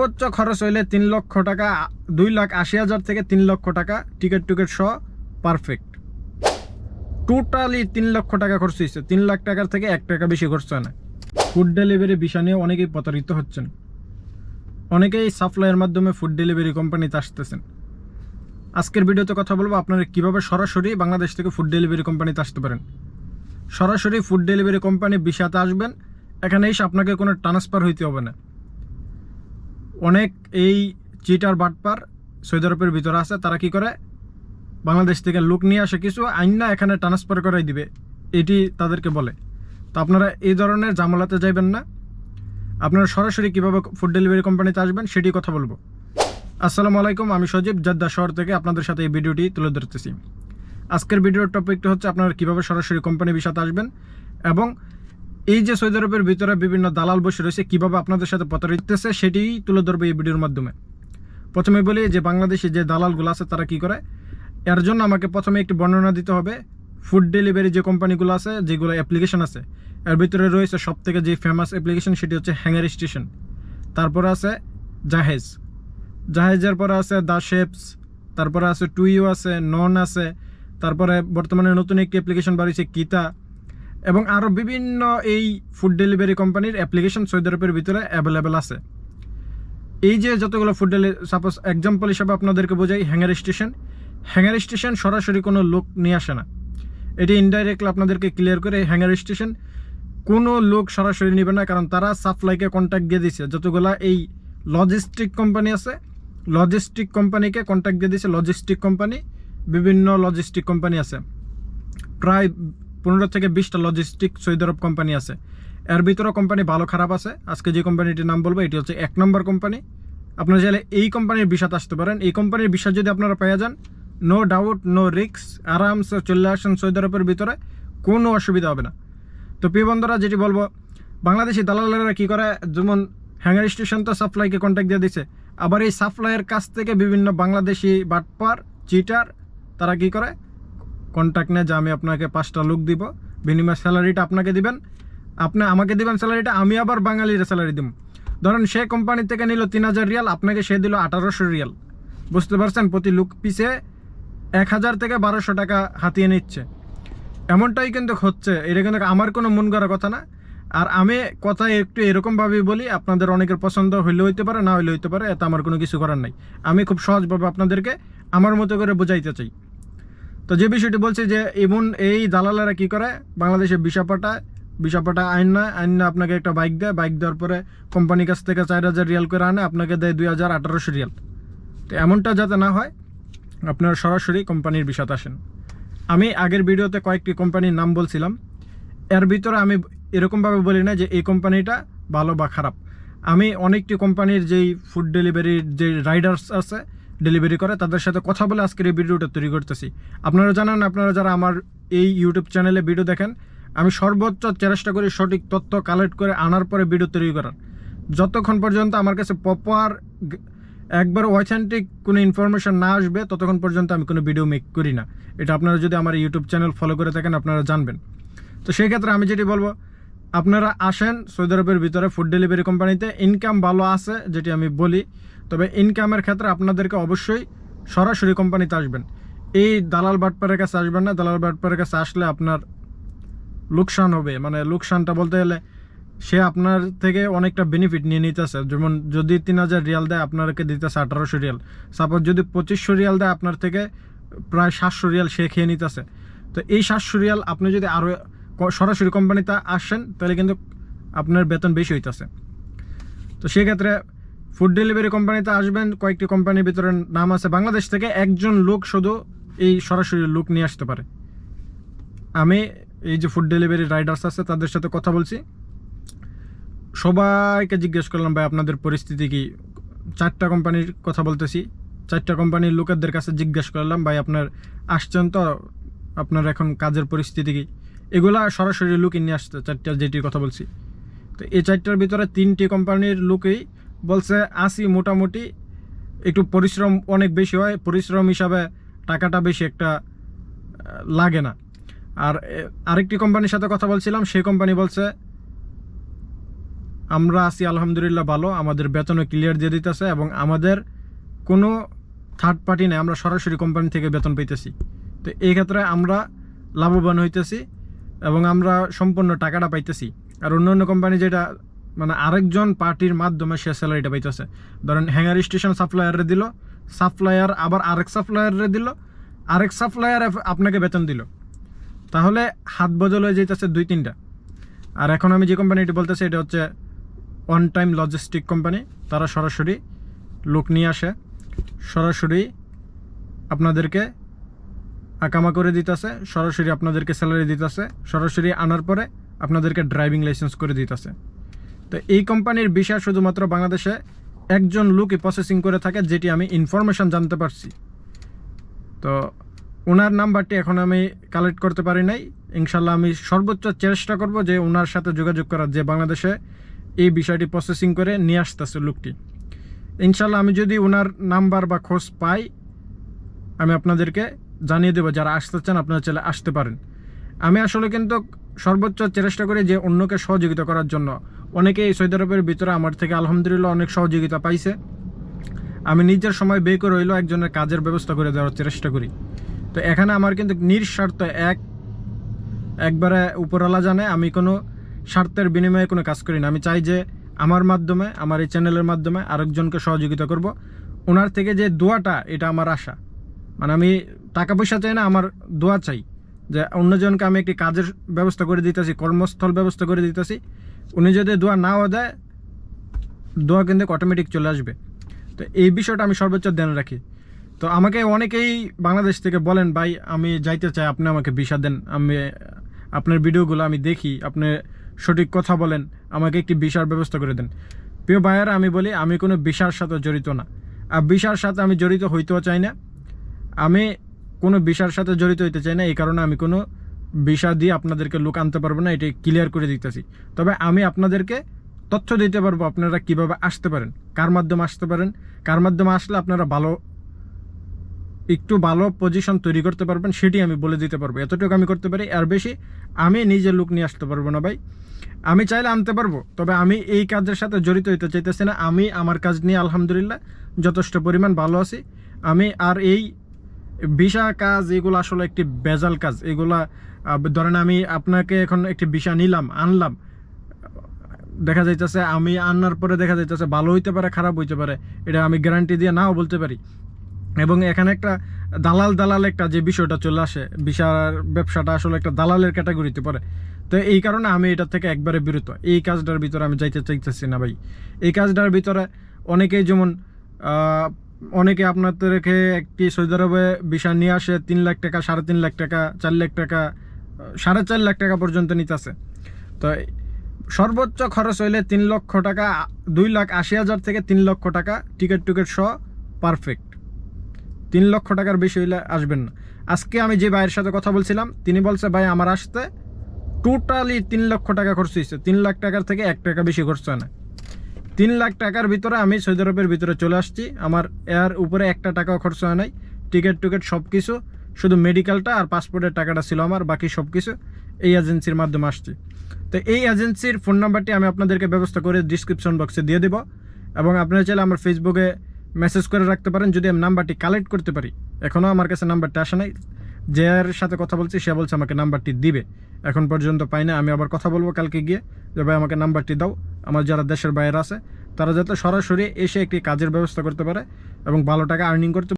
সর্বোচ্চ খরচ হইলে তিন লক্ষ টাকা, দুই লাখ আশি হাজার থেকে তিন লক্ষ টাকা, টিকিট টুকেট সহ পারফেক্ট টোটালি তিন লক্ষ টাকা খরচ হয়েছে তিন লাখ টাকার থেকে এক টাকা বেশি খরচ হয় না। ফুড ডেলিভারি বিষয় নিয়ে অনেকেই প্রতারিত হচ্ছেন। অনেকেই সাপ্লাইয়ের মাধ্যমে ফুড ডেলিভারি কোম্পানিতে আসতেছেন। আজকের ভিডিওতে কথা বলব আপনারা কীভাবে সরাসরি বাংলাদেশ থেকে ফুড ডেলিভারি কোম্পানিতে আসতে পারেন। সরাসরি ফুড ডেলিভারি কোম্পানি বিষাতে আসবেন। এখানে এসে আপনাকে কোনো ট্রান্সফার হইতে হবে না। অনেক এই চিটার বাটপার সৌদি আরবের ভিতরে আছে, তারা কি করে? বাংলাদেশ থেকে লোক নিয়ে আসে কিছু আইন না এখানে ট্রান্সফার করাই দিবে। এটি তাদেরকে বলে। তো আপনারা এই ধরনের জামালাতে যাইবেন না। আপনারা সরাসরি কীভাবে ফুড ডেলিভারি কোম্পানিতে আসবেন সেটি কথা বলব। আসসালামু আলাইকুম, আমি সজীব, জাদ্দা শহর থেকে আপনাদের সাথে এই ভিডিওটি তুলে ধরতেছি। আজকের ভিডিওর টপিকটা হচ্ছে আপনারা কীভাবে সরাসরি কোম্পানি বিষাতে আসবেন এবং এই যে সৌদি আরবের ভিতরে বিভিন্ন দালাল বসে রয়েছে, কীভাবে আপনাদের সাথে প্রতারিতেছে সেটি তুলে ধরবে এই ভিডিওর মাধ্যমে। প্রথমে বলি যে বাংলাদেশে যে দালালগুলো আছে তারা কি করে? এর জন্য আমাকে প্রথমে একটি বর্ণনা দিতে হবে। ফুড ডেলিভারি যে কোম্পানিগুলো আছে, যেগুলো অ্যাপ্লিকেশন আছে, এর ভিতরে রয়েছে সব থেকে যে ফেমাস অ্যাপ্লিকেশন সেটি হচ্ছে হ্যাঙ্গার স্টেশন তারপরে আছে জাহেজ। জাহেজের পরে আছে দ্য শেপস। তারপরে আছে টুইও আছে, নন আছে। তারপরে বর্তমানে নতুন একটি অ্যাপ্লিকেশন বাড়িয়েছে কিতা। এবং আরও বিভিন্ন এই ফুড ডেলিভারি কোম্পানির অ্যাপ্লিকেশন সৌদি আরবের ভিতরে অ্যাভেলেবেল আছে। এই যে যতগুলো ফুড ডেলি সাপোজ এক্সাম্পল হিসাবে আপনাদেরকে বোঝাই হ্যাঙ্গার স্টেশন হ্যাঙ্গার স্টেশন সরাসরি কোনো লোক নিয়ে আসে না। এটি ইনডাইরেক্টলি আপনাদেরকে ক্লিয়ার করে হ্যাঙ্গার স্টেশন কোনো লোক সরাসরি নেবে না, কারণ তারা সাপ্লাইকে কন্ট্যাক্ট দিয়ে দিছে। যতগুলা এই লজিস্টিক কোম্পানি আছে লজিস্টিক কোম্পানিকে কন্ট্যাক্ট দিয়ে দিছে লজিস্টিক কোম্পানি বিভিন্ন লজিস্টিক কোম্পানি আছে। প্রায় পনেরো থেকে বিশটা লজিস্টিক সৌদি আরব কোম্পানি আছে। এর ভিতরেও কোম্পানি ভালো, খারাপ আছে। আজকে যে কোম্পানিটির নাম বলব, এটি হচ্ছে এক নম্বর কোম্পানি আপনারা চাইলে এই কোম্পানির বিষাতে আসতে পারেন। এই কোম্পানির বিষয় যদি আপনারা পেয়ে যান নো ডাউট নো রিক্স আরামসে চলে আসেন সৌদি আরবের ভিতরে, কোনো অসুবিধা হবে না। তো প্রিয় বন্ধুরা, যেটি বলব, বাংলাদেশি দালালেরা কী করে? যেমন হ্যাঙ্গার স্টেশন তো সাপ্লাইকে কন্ট্যাক্ট দিয়ে দিছে। আবার এই সাপ্লাইয়ের কাছ থেকে বিভিন্ন বাংলাদেশি বাটপার চিটার তারা কি করে? কন্ট্যাক্ট নেয় যে আমি আপনাকে পাঁচটা লোক দিব, বিনিময় স্যালারিটা আপনাকে দিবেন। আপনি আমাকে দিবেন স্যালারিটা আমি আবার বাঙালির স্যালারি দিব ধরেন সে কোম্পানি থেকে নিল তিন হাজার রিয়াল, আপনাকে সে দিল আঠারোশো রিয়াল। বুঝতে পারছেন? প্রতি লুক পিছে এক হাজার থেকে বারোশো টাকা হাতিয়ে নিচ্ছে। এমনটাই কিন্তু হচ্ছে, এটা কিন্তু আমার কোনো মন করার কথা না। আর আমি কথা একটু এরকমভাবেই বলি, আপনাদের অনেকের পছন্দ হইলে হইতে পারে, না হইলে হইতে পারে, এতে আমার কোনো কিছু করার নাই। আমি খুব সহজভাবে আপনাদেরকে আমার মতো করে বোঝাইতে চাই। তো যে বিষয়টি বলছি যে এমন এই দালালেরা কি করে? বাংলাদেশে বিষাপাটা বিষাপাটা আইন না আইন না আপনাকে একটা বাইক দেয় বাইক দেওয়ার পরে কোম্পানির কাছ থেকে চার হাজার রিয়াল করে আনে, আপনাকে দেয় দুই হাজার আঠারোশো রিয়াল। তো এমনটা যাতে না হয়, আপনারা সরাসরি কোম্পানির বিষাতে আসেন। আমি আগের ভিডিওতে কয়েকটি কোম্পানির নাম বলছিলাম। এর ভিতরে আমি এরকমভাবে বলি না যে এই কোম্পানিটা ভালো বা খারাপ। আমি অনেকটি কোম্পানির যেই ফুড ডেলিভারির যে রাইডার্স আছে ডেলিভারি করে, তাদের সাথে কথা বলে আজকের এই ভিডিওটা তৈরি করতেছি। আপনারা জানেন, আপনারা যারা আমার এই ইউটিউব চ্যানেলে ভিডিও দেখেন, আমি সর্বোচ্চ চেষ্টা করি সঠিক তথ্য কালেক্ট করে আনার পরে ভিডিও তৈরি করার। যতক্ষণ পর্যন্ত আমার কাছে প্রপার একবার অথেন্টিক কোনো ইনফরমেশন না আসবে, ততক্ষণ পর্যন্ত আমি কোনো ভিডিও মেক করি না। এটা আপনারা যদি আমার ইউটিউব চ্যানেল ফলো করে থাকেন, আপনারা জানবেন। তো সেই ক্ষেত্রে আমি যেটি বলব, আপনারা আসেন সৌদি আরবের ভিতরে ফুড ডেলিভারি কোম্পানিতে ইনকাম ভালো আছে, যেটি আমি বলি। তবে ইনকামের ক্ষেত্রে আপনাদেরকে অবশ্যই সরাসরি কোম্পানিতে আসবেন। এই দালাল বাটপারের কাছে আসবেন না। দালাল বাটপারের কাছে আসলে আপনার লোকসান হবে। মানে লোকসানটা বলতে গেলে সে আপনার থেকে অনেকটা বেনিফিট নিয়ে নিতেছে। যেমন যদি তিন হাজার রিয়াল দেয় আপনাকে দিতেছে আঠারোশো রিয়াল। সাপোজ যদি পঁচিশশো রিয়াল দেয়, আপনার থেকে প্রায় সাতশো রিয়াল সে খেয়ে নিতেছে। তো এই সাতশো রিয়াল আপনি যদি আরও সরাসরি কোম্পানিতে আসেন, তাহলে কিন্তু আপনার বেতন বেশি হইতেছে। তো সেক্ষেত্রে ফুড ডেলিভারি কোম্পানিতে আসবেন, কয়েকটি কোম্পানির ভিতরে নাম আছে বাংলাদেশ থেকে একজন লোক শুধু এই সরাসরি লোক নিয়ে আসতে পারে। আমি এই যে ফুড ডেলিভারি রাইডার্স আছে, তাদের সাথে কথা বলছি। সবাইকে জিজ্ঞেস করলাম, ভাই, আপনাদের পরিস্থিতি কি? চারটা কোম্পানির কথা বলতেছি। চারটা কোম্পানির লোকেদের কাছে জিজ্ঞেস করলাম, ভাই, আপনার আসছেন তো? আপনার এখন কাজের পরিস্থিতি কি? এগুলা সরাসরি লুকই নিয়ে আসছে, চারটা যেটির কথা বলছি। তো এই চারটার ভিতরে তিনটি কোম্পানির লোকই বলছে, আসি মোটামুটি একটু পরিশ্রম অনেক বেশি হয়, পরিশ্রম হিসাবে টাকাটা বেশি একটা লাগে না। আর আরেকটি কোম্পানির সাথে কথা বলছিলাম, সেই কোম্পানি বলছে, আমরা আছি আলহামদুলিল্লাহ ভালো, আমাদের বেতনও ক্লিয়ার দিয়ে দিতেছে এবং আমাদের কোনো থার্ড পার্টি নেই, আমরা সরাসরি কোম্পানি থেকে বেতন পাইতেছি। তো এই ক্ষেত্রে আমরা লাভবান হইতেছি এবং আমরা সম্পূর্ণ টাকাটা পাইতেছি। আর অন্য অন্য কোম্পানি যেটা মানে আরেকজন পার্টির মাধ্যমে সে স্যালারিটা পাইতেছে। ধরেন হ্যাঙ্গার স্টেশন সাপ্লায়ারে দিল সাপ্লায়ার আবার আরেক সাপ্লায়ারে দিল, আরেক সাপ্লায়ার আপনাকে বেতন দিল। তাহলে হাত বদল হয়ে যেতেছে দুই, তিনটা। আর এখন আমি যে কোম্পানিটি বলতেছি, এটা হচ্ছে অন টাইম লজিস্টিক কোম্পানি তারা সরাসরি লোক নিয়ে আসে, সরাসরি আপনাদেরকে আকামা করে দিতেছে, সরাসরি আপনাদেরকে স্যালারি দিতেছে, সরাসরি আনার পরে আপনাদেরকে ড্রাইভিং লাইসেন্স করে দিতেছে। তো এই কোম্পানির বিষয় শুধুমাত্র বাংলাদেশে একজন লোকই প্রসেসিং করে থাকে, যেটি আমি ইনফরমেশন জানতে পারছি। তো ওনার নাম্বারটি এখন আমি কালেক্ট করতে পারি নাই। ইনশাল্লাহ আমি সর্বোচ্চ চেষ্টা করব যে ওনার সাথে যোগাযোগ করার, যে বাংলাদেশে এই বিষয়টি প্রসেসিং করে নিয়ে আসতেছে লোকটি। ইনশাল্লাহ আমি যদি ওনার নাম্বার বা খোঁজ পাই, আমি আপনাদেরকে জানিয়ে দেবো, যারা আসতে চান আপনারা চাইলে আসতে পারেন। আমি আসলে কিন্তু সর্বোচ্চ চেষ্টা করি যে অন্যকে সহযোগিতা করার জন্য। অনেকে এই সৌদি আরবের ভিতরে আমার থেকে আলহামদুলিল্লাহ অনেক সহযোগিতা পাইছে। আমি নিজের সময় বে করে হইলেও একজনের কাজের ব্যবস্থা করে দেওয়ার চেষ্টা করি। তো এখানে আমার কিন্তু নিঃস্বার্থ এক, একবারে উপরওয়ালা জানে, আমি কোনো স্বার্থের বিনিময়ে কোনো কাজ করি না। আমি চাই যে আমার মাধ্যমে, আমার এই চ্যানেলের মাধ্যমে আরেকজনকে সহযোগিতা করব। ওনার থেকে যে দোয়াটা, এটা আমার আশা। মানে আমি টাকা পয়সা চাই না, আমার দোয়া চাই যে অন্যজনকে আমি একটি কাজের ব্যবস্থা করে দিতেছি, কর্মস্থল ব্যবস্থা করে দিতেছি। উনি যদি দোয়া নাও দেয়, দোয়া কিন্তু অটোমেটিক চলে আসবে। তো এই বিষয়টা আমি সর্বোচ্চ ধ্যান রাখি। তো আমাকে অনেকেই বাংলাদেশ থেকে বলেন, ভাই, আমি যাইতে চাই, আপনি আমাকে ভিসা দেন। আমি, আপনার ভিডিওগুলো আমি দেখি, আপনি সঠিক কথা বলেন, আমাকে একটি ভিসার ব্যবস্থা করে দেন। প্রিয় ভাইয়ারা, আমি বলি, আমি কোনো ভিসার সাথে জড়িত না। আর ভিসার সাথে আমি জড়িত হইতেও চাই না। আমি কোনো ভিসার সাথে জড়িত হইতে চাই না, এই কারণে আমি কোনো ভিসা দিয়ে আপনাদেরকে লোক আনতে পারব না, এটা ক্লিয়ার করে দিতেছি। তবে আমি আপনাদেরকে তথ্য দিতে পারব আপনারা কীভাবে আসতে পারেন, কার মাধ্যমে আসতে পারেন, কার মাধ্যমে আসলে আপনারা ভালো, একটু ভালো পজিশন তৈরি করতে পারবেন, সেটি আমি বলে দিতে পারব। এতটুকু আমি করতে পারি আর বেশি আমি নিজে লোক নিয়ে আসতে পারব না ভাই। আমি চাইলে আনতে পারব, তবে আমি এই কাজের সাথে জড়িত হইতে চাইতেছি না। আমি আমার কাজ নিয়ে আলহামদুলিল্লাহ যথেষ্ট পরিমাণ ভালো আছি। আমি আর এই ভিসা কাজ, এগুলো আসলে একটি বেজাল কাজ। এগুলা ধরেন আমি আপনাকে এখন একটি ভিসা নিলাম, আনলাম। দেখা যাইতেছে আমি আনার পরে দেখা যাইতেছে ভালো হইতে পারে, খারাপ হইতে পারে, এটা আমি গ্যারান্টি দিয়ে নাও বলতে পারি। এবং এখানে একটা দালাল দালাল একটা যে বিষয়টা চলে আসে ভিসার ব্যবসাটা আসলে একটা দালালের ক্যাটাগরিতে পড়ে। তো এই কারণে আমি এটা থেকে একবারে বিরত। এই কাজটার ভিতরে আমি যাইতে চাইতেছি না ভাই। এই কাজটার ভিতরে অনেকেই যেমন অনেকে আপনাদেরকে একটি সৌদি আরবে ভিসা নিয়ে আসে, তিন লাখ টাকা, সাড়ে তিন লাখ টাকা, চার লাখ টাকা সাড়ে চার লাখ টাকা পর্যন্ত নিতেছে। তো সর্বোচ্চ খরচ হইলে তিন লক্ষ টাকা, দুই লাখ আশি হাজার থেকে তিন লক্ষ টাকা টিকিট টুকেট সহ পারফেক্ট তিন লক্ষ টাকার বেশি হইলে আসবেন না। আজকে আমি যে ভাইয়ের সাথে কথা বলছিলাম, তিনি বলছে, ভাই, আমার আসতে টোটালি তিন লক্ষ টাকা খরচ হয়েছে তিন লাখ টাকার থেকে এক টাকা বেশি খরচ হয় না। তিন লাখ টাকার ভিতরে আমি সৌদি আরবের ভিতরে চলে আসছি। আমার এর উপরে একটা টাকাও খরচ হয় নাই। টিকিট টিকিট সব কিছু শুধু মেডিকেলটা আর পাসপোর্টের টাকাটা ছিল আমার, বাকি সব কিছু এই এজেন্সির মাধ্যমে আসছে। তো এই এজেন্সির ফোন নাম্বারটি আমি আপনাদেরকে ব্যবস্থা করে ডিসক্রিপশন বক্সে দিয়ে দেবো এবং আপনারা চাইলে আমার ফেসবুকে মেসেজ করে রাখতে পারেন, যদি আমি নাম্বারটি কালেক্ট করতে পারি। এখনও আমার কাছে নাম্বারটা আসে নাই। যার সাথে কথা বলছি, সে বলছে আমাকে নাম্বারটি দিবে। এখন পর্যন্ত পাই না, আমি আবার কথা বলব কালকে গিয়ে। যে ভাই, আমাকে নাম্বারটি দাও। আমার যারা দেশের বাইরে আছে, তারা যাতে সরাসরি এসে একটি কাজের ব্যবস্থা করতে পারে এবং ভালো টাকা আর্নিং করতে